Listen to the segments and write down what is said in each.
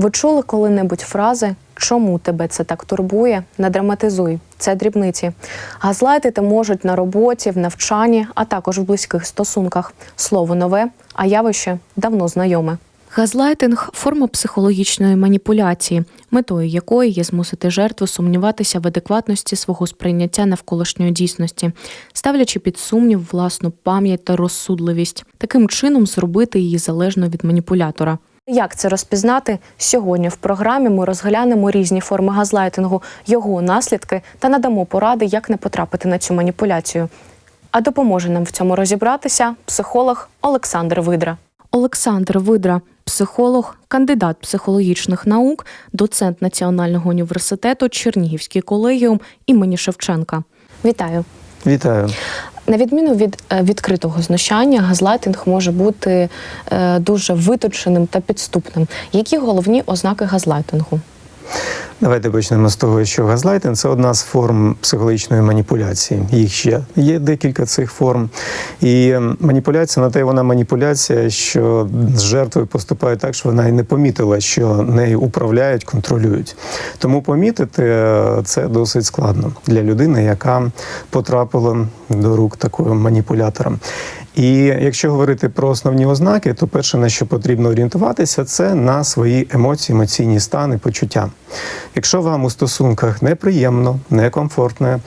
Ви чули коли-небудь фрази Чому тебе це так турбує? Не драматизуй. Це дрібниці. Газлайтити можуть на роботі, в навчанні, а також в близьких стосунках. Слово нове, а явище давно знайоме. Газлайтинг форма психологічної маніпуляції, метою якої є змусити жертву сумніватися в адекватності свого сприйняття навколишньої дійсності, ставлячи під сумнів власну пам'ять та розсудливість, таким чином зробити її залежною від маніпулятора. Як це розпізнати? Сьогодні в програмі ми розглянемо різні форми газлайтингу, його наслідки та надамо поради, як не потрапити на цю маніпуляцію. А допоможе нам в цьому розібратися психолог Олександр Видра. Олександр Видра, психолог, кандидат психологічних наук, доцент Національного університету Чернігівський колегіум імені Шевченка. Вітаю! Вітаю. На відміну від е, відкритого знущання, газлайтинг може бути е, дуже виточеним та підступним. Які головні ознаки газлайтингу? Давайте почнемо з того, що газлайтинг це одна з форм психологічної маніпуляції. Їх ще є декілька цих форм. І маніпуляція на те, вона маніпуляція, що з жертвою поступає так, що вона і не помітила, що нею управляють, контролюють. Тому помітити е, це досить складно для людини, яка потрапила до рук такого маніпулятора. І якщо говорити про основні ознаки, то перше, на що потрібно орієнтуватися, це на свої емоції, емоційні стани, почуття. Якщо вам у стосунках неприємно, некомфортно,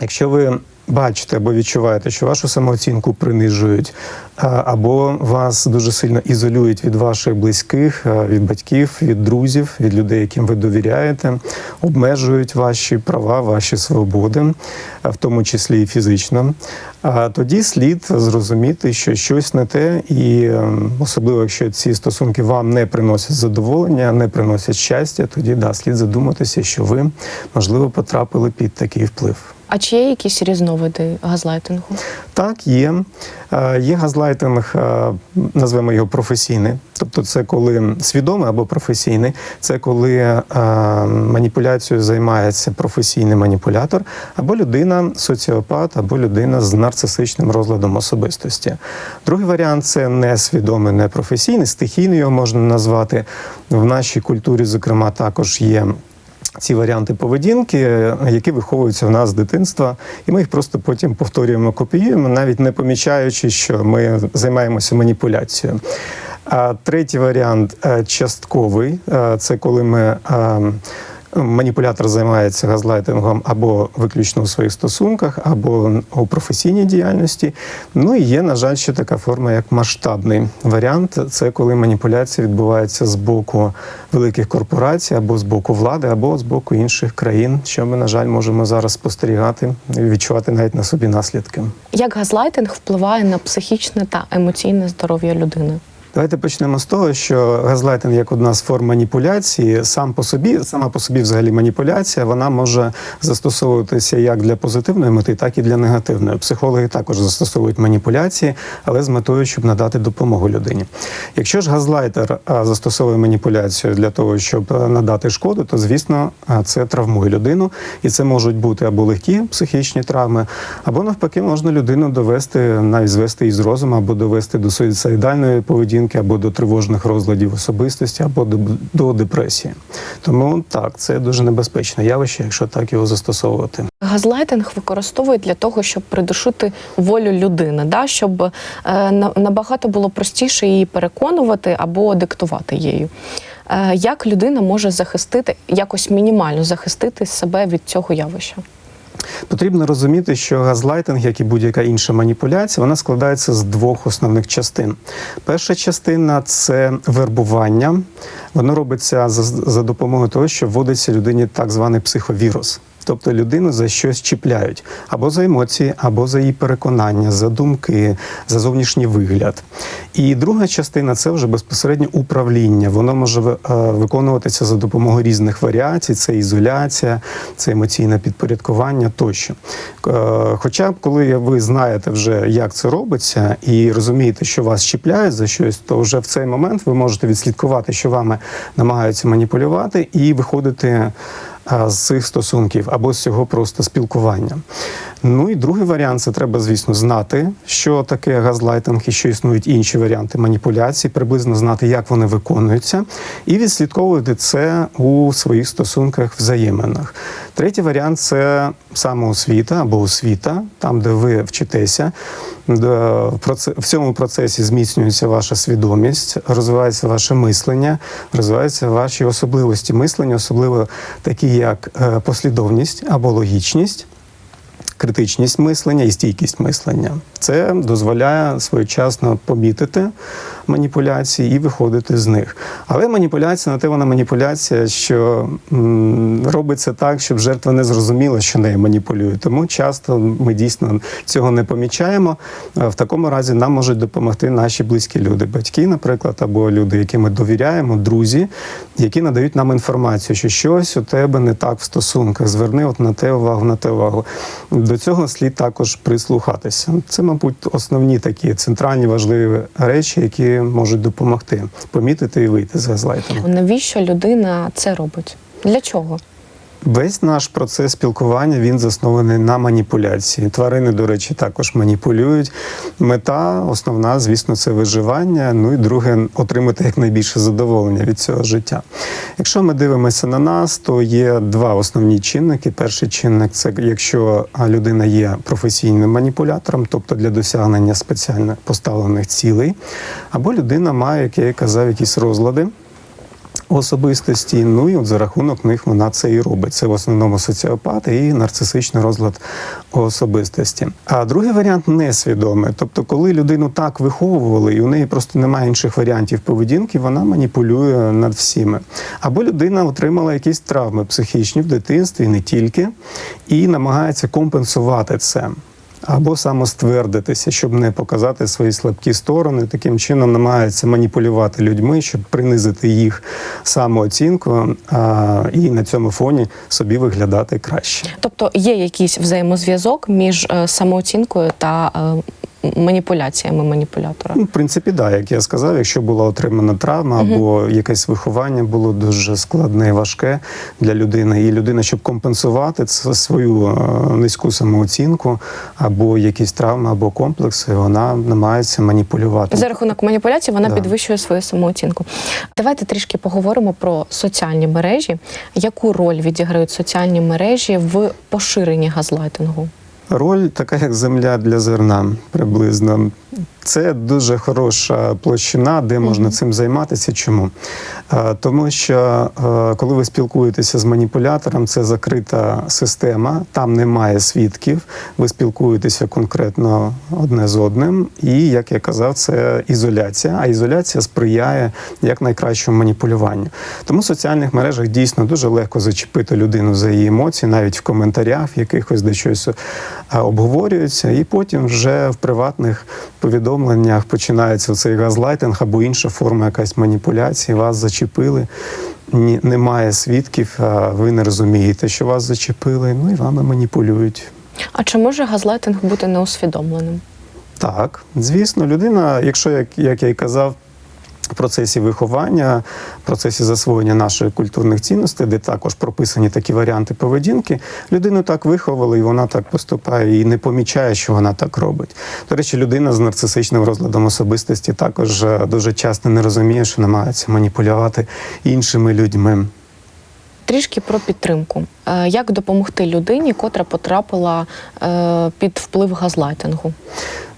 якщо ви бачите або відчуваєте, що вашу самооцінку принижують, або вас дуже сильно ізолюють від ваших близьких, від батьків, від друзів, від людей, яким ви довіряєте, обмежують ваші права, ваші свободи, в тому числі і фізично. А тоді слід зрозуміти, що щось не те, і ем, особливо, якщо ці стосунки вам не приносять задоволення, не приносять щастя, тоді да, слід задуматися, що ви можливо потрапили під такий вплив. А чи є якісь різновиди газлайтингу? Так, є. Е, Є газлайтинг, е, назвемо його професійний. Тобто, це коли свідомий або професійний, це коли е, маніпуляцією займається професійний маніпулятор, або людина соціопат, або людина з нарцисичним розладом особистості. Другий варіант це несвідомий, непрофесійний, стихійний його можна назвати. В нашій культурі, зокрема, також є. Ці варіанти поведінки, які виховуються в нас з дитинства, і ми їх просто потім повторюємо, копіюємо, навіть не помічаючи, що ми займаємося маніпуляцією. А третій варіант е, частковий е, це коли ми. Маніпулятор займається газлайтингом або виключно у своїх стосунках, або у професійній діяльності. Ну і є, на жаль, ще така форма, як масштабний варіант. Це коли маніпуляція відбувається з боку великих корпорацій, або з боку влади, або з боку інших країн, що ми, на жаль, можемо зараз спостерігати і відчувати навіть на собі наслідки. Як газлайтинг впливає на психічне та емоційне здоров'я людини? Давайте почнемо з того, що газлайтинг як одна з форм маніпуляції, сам по собі, сама по собі, взагалі, маніпуляція, вона може застосовуватися як для позитивної мети, так і для негативної. Психологи також застосовують маніпуляції, але з метою, щоб надати допомогу людині. Якщо ж газлайтер застосовує маніпуляцію для того, щоб надати шкоду, то звісно це травмує людину, і це можуть бути або легкі психічні травми, або навпаки, можна людину довести, навіть звести із розуму, або довести до суїцидальної поведінки або до тривожних розладів особистості, або до, до депресії. Тому так, це дуже небезпечне явище, якщо так його застосовувати. Газлайтинг використовують для того, щоб придушити волю людини, да? щоб е, набагато було простіше її переконувати або диктувати її. Е, як людина може захистити, якось мінімально захистити себе від цього явища? Потрібно розуміти, що газлайтинг, як і будь-яка інша маніпуляція, вона складається з двох основних частин. Перша частина це вербування. Воно робиться за, за допомогою того, що вводиться людині так званий психовірус. Тобто людину за щось чіпляють або за емоції, або за її переконання, за думки, за зовнішній вигляд. І друга частина це вже безпосередньо управління. Воно може е, виконуватися за допомогою різних варіацій: це ізоляція, це емоційне підпорядкування тощо. Е, Хоча коли ви знаєте вже, як це робиться, і розумієте, що вас чіпляють за щось, то вже в цей момент ви можете відслідкувати, що вами намагаються маніпулювати, і виходити з цих стосунків або з цього просто спілкування. Ну і другий варіант це треба, звісно, знати, що таке газлайтинг і що існують інші варіанти маніпуляцій, приблизно знати, як вони виконуються, і відслідковувати це у своїх стосунках взаєминах. Третій варіант це самоосвіта або освіта, там, де ви вчитеся. В цьому процесі зміцнюється ваша свідомість, розвивається ваше мислення, розвиваються ваші особливості мислення, особливо такі як е, послідовність або логічність критичність мислення і стійкість мислення. Це дозволяє своєчасно помітити маніпуляції і виходити з них. Але маніпуляція на те вона маніпуляція, що робиться так, щоб жертва не зрозуміла, що нею маніпулює. Тому часто ми дійсно цього не помічаємо. Е, В такому разі нам можуть допомогти наші близькі люди, батьки, наприклад, або люди, яким ми довіряємо, друзі, які надають нам інформацію, що щось у тебе не так в стосунках. Зверни от на те увагу, на те увагу. До цього слід також прислухатися. Це, мабуть, основні такі центральні важливі речі, які можуть допомогти помітити і вийти з газлайтингу. Навіщо людина це робить? Для чого? Весь наш процес спілкування він заснований на маніпуляції. Тварини, до речі, також маніпулюють. Мета основна, звісно, це виживання. Ну і друге отримати якнайбільше задоволення від цього життя. Якщо ми дивимося на нас, то є два основні чинники. Перший чинник це якщо людина є професійним маніпулятором, тобто для досягнення спеціально поставлених цілей, або людина має, як я казав, якісь розлади особистості. Ну і от за рахунок них вона це і робить. Це в основному соціопати і нарцисичний розлад особистості. А другий варіант несвідомий. Тобто, коли людину так виховували, і у неї просто немає інших варіантів поведінки, вона маніпулює над всіми. Або людина отримала якісь травми психічні в дитинстві, не тільки, і намагається компенсувати це. Або самоствердитися, щоб не показати свої слабкі сторони. Таким чином намагаються маніпулювати людьми, щоб принизити їх самооцінку а, і на цьому фоні собі виглядати краще. Тобто є якийсь взаємозв'язок між е, самооцінкою та е, маніпуляціями маніпулятора. Ну, в принципі, да, як я сказав, якщо була отримана травма або якесь виховання було дуже складне і важке для людини, і людина, щоб компенсувати свою е, низьку самооцінку, або якісь травми, або комплекси, вона намагається маніпулювати. За рахунок маніпуляцій вона Да. підвищує свою самооцінку. Давайте трішки поговоримо про соціальні мережі. Яку роль відіграють соціальні мережі в поширенні газлайтингу? Роль така, як земля для зерна, приблизно. Це дуже хороша площина, де можна цим займатися. Чому? Е, Тому що е, коли ви спілкуєтеся з маніпулятором, це закрита система, там немає свідків, ви спілкуєтеся конкретно одне з одним, і як я казав, це ізоляція. А ізоляція сприяє як найкращому маніпулюванню. Тому в соціальних мережах дійсно дуже легко зачепити людину за її емоції, навіть в коментарях, в якихось де щось е, обговорюється, і потім вже в приватних повідомленнях починається цей газлайтинг або інша форма якась маніпуляції. Вас зачепили. Ні, немає свідків, а ви не розумієте, що вас зачепили. Ну і вами маніпулюють. А чи може газлайтинг бути неусвідомленим? Так, звісно, людина, якщо як, як я й казав. Процесі виховання, в процесі засвоєння наших культурних цінностей, де також прописані такі варіанти поведінки, людину так виховали, і вона так поступає і не помічає, що вона так робить. До речі, людина з нарцисичним розладом особистості також е, дуже часто не розуміє, що намагається маніпулювати іншими людьми. Трішки про підтримку. Е, Як допомогти людині, котра потрапила е, під вплив газлайтингу?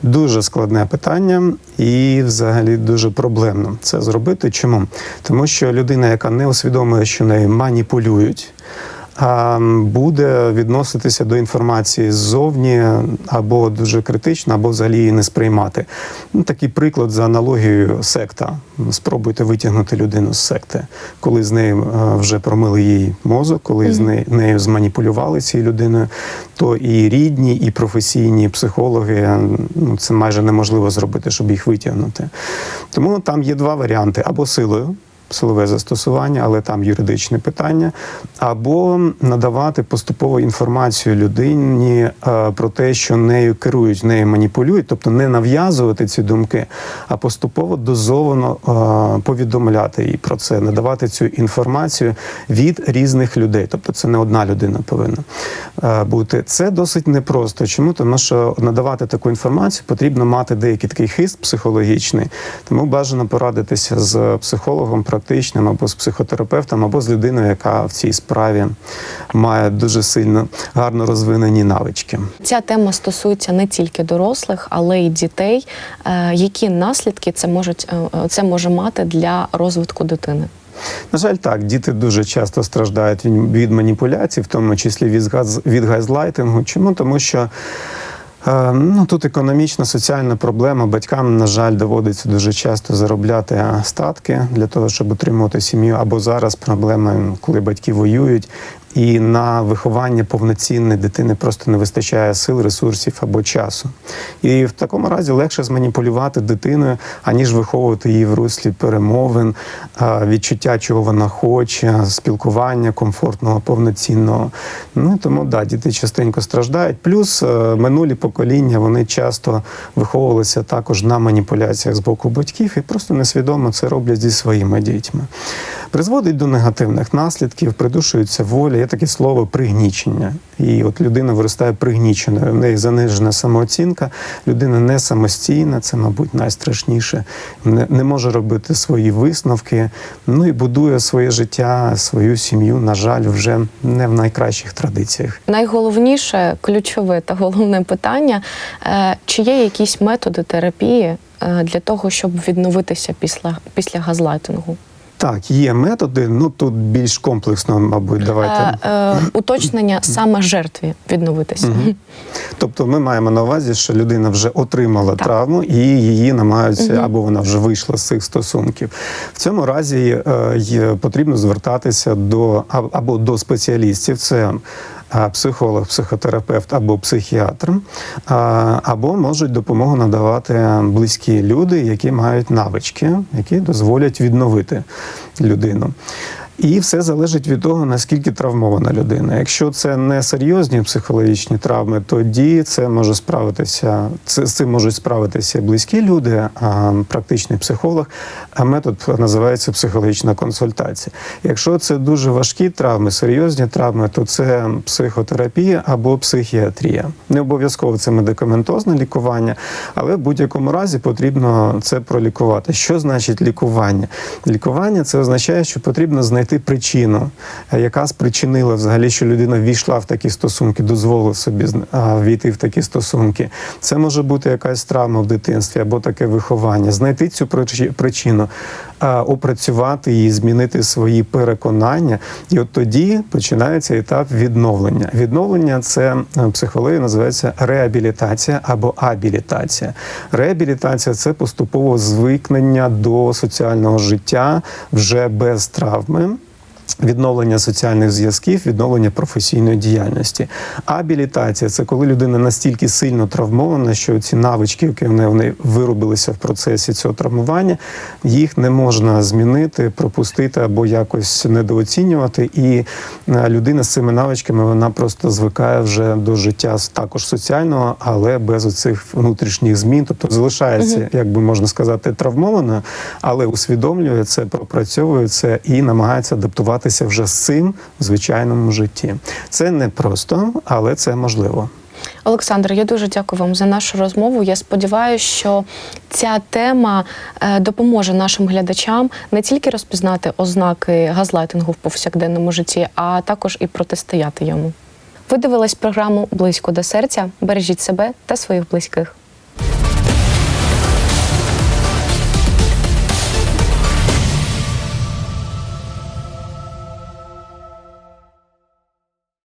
Дуже складне питання і взагалі дуже проблемно це зробити. Чому? Тому що людина, яка не усвідомлює, що нею маніпулюють, буде відноситися до інформації ззовні або дуже критично, або взагалі її не сприймати. Ну, такий приклад за аналогією секта. Спробуйте витягнути людину з секти, коли з нею е, вже промили їй мозок, коли з нею, нею зманіпулювали цією людиною, то і рідні, і професійні психологи ну, це майже неможливо зробити, щоб їх витягнути. Тому там є два варіанти: або силою. Силове застосування, але там юридичне питання, або надавати поступово інформацію людині е, про те, що нею керують, нею маніпулюють, тобто не нав'язувати ці думки, а поступово дозовано е, повідомляти їй про це, надавати цю інформацію від різних людей. Тобто, це не одна людина повинна е, бути. Це досить непросто. Чому? Тому що надавати таку інформацію потрібно мати деякий такий хист психологічний, тому бажано порадитися з психологом практичним або з психотерапевтом, або з людиною, яка в цій справі має дуже сильно гарно розвинені навички. Ця тема стосується не тільки дорослих, але й дітей. Е, Які наслідки це можуть е, це може мати для розвитку дитини? На жаль, так, діти дуже часто страждають від- маніпуляцій, в тому числі від, газ, від газлайтингу. Чому? Тому що е, ну, тут економічна, соціальна проблема. Батькам, на жаль, доводиться дуже часто заробляти статки для того, щоб утримувати сім'ю. Або зараз проблема, коли батьки воюють. І на виховання повноцінної дитини просто не вистачає сил, ресурсів або часу. І в такому разі легше зманіпулювати дитиною, аніж виховувати її в руслі перемовин, відчуття, чого вона хоче, спілкування комфортного, повноцінного. Ну тому да, діти частенько страждають. Плюс е, минулі покоління вони часто виховувалися також на маніпуляціях з боку батьків і просто несвідомо це роблять зі своїми дітьми. Призводить до негативних наслідків, придушується воля. Є таке слово пригнічення. І от людина виростає пригніченою. В неї занижена самооцінка, людина не самостійна, це, мабуть, найстрашніше. Не, не може робити свої висновки. Ну і будує своє життя, свою сім'ю, на жаль, вже не в найкращих традиціях. Найголовніше, ключове та головне питання: е, чи є якісь методи терапії е, для того, щоб відновитися після, після газлайтингу? Так, є методи. Ну тут більш комплексно, мабуть, давайте. Е, е, уточнення саме жертві відновитися. Угу. Тобто ми маємо на увазі, що людина вже отримала Так. травму і її намагаються, угу. або вона вже вийшла з цих стосунків. В цьому разі е, е, потрібно звертатися до або до спеціалістів. Це психолог, психотерапевт або психіатр, або можуть допомогу надавати близькі люди, які мають навички, які дозволять відновити людину. І все залежить від того, наскільки травмована людина. Якщо це не серйозні психологічні травми, тоді це може справитися. Це з цим можуть справитися близькі люди, а, практичний психолог. А метод називається психологічна консультація. Якщо це дуже важкі травми, серйозні травми, то це психотерапія або психіатрія. Не обов'язково це медикаментозне лікування, але в будь-якому разі потрібно це пролікувати. Що значить лікування? Лікування це означає, що потрібно знайти причину, е, яка спричинила взагалі, що людина ввійшла в такі стосунки, дозволила собі війти в такі стосунки. Це може бути якась травма в дитинстві або таке виховання. Знайти цю причину, опрацювати її, змінити свої переконання, і от тоді починається етап відновлення. Відновлення це психологія називається реабілітація або абілітація. Реабілітація це поступово звикнення до соціального життя вже без травми. Відновлення соціальних зв'язків, відновлення професійної діяльності. Абілітація це коли людина настільки сильно травмована, що ці навички, які в неї- в неї виробилися в процесі цього травмування, їх не можна змінити, пропустити або якось недооцінювати. І е, людина з цими навичками вона просто звикає вже до життя також соціального, але без оцих внутрішніх змін. Тобто залишається, як би можна сказати, травмованою, але усвідомлює це, пропрацьовує це і намагається адаптуватися вже з цим в звичайному житті. Це не просто, але це можливо. Олександр, я дуже дякую вам за нашу розмову. Я сподіваюся, що ця тема е, допоможе нашим глядачам не тільки розпізнати ознаки газлайтингу в повсякденному житті, а також і протистояти йому. Ви дивились програму Близько до серця. Бережіть себе та своїх близьких.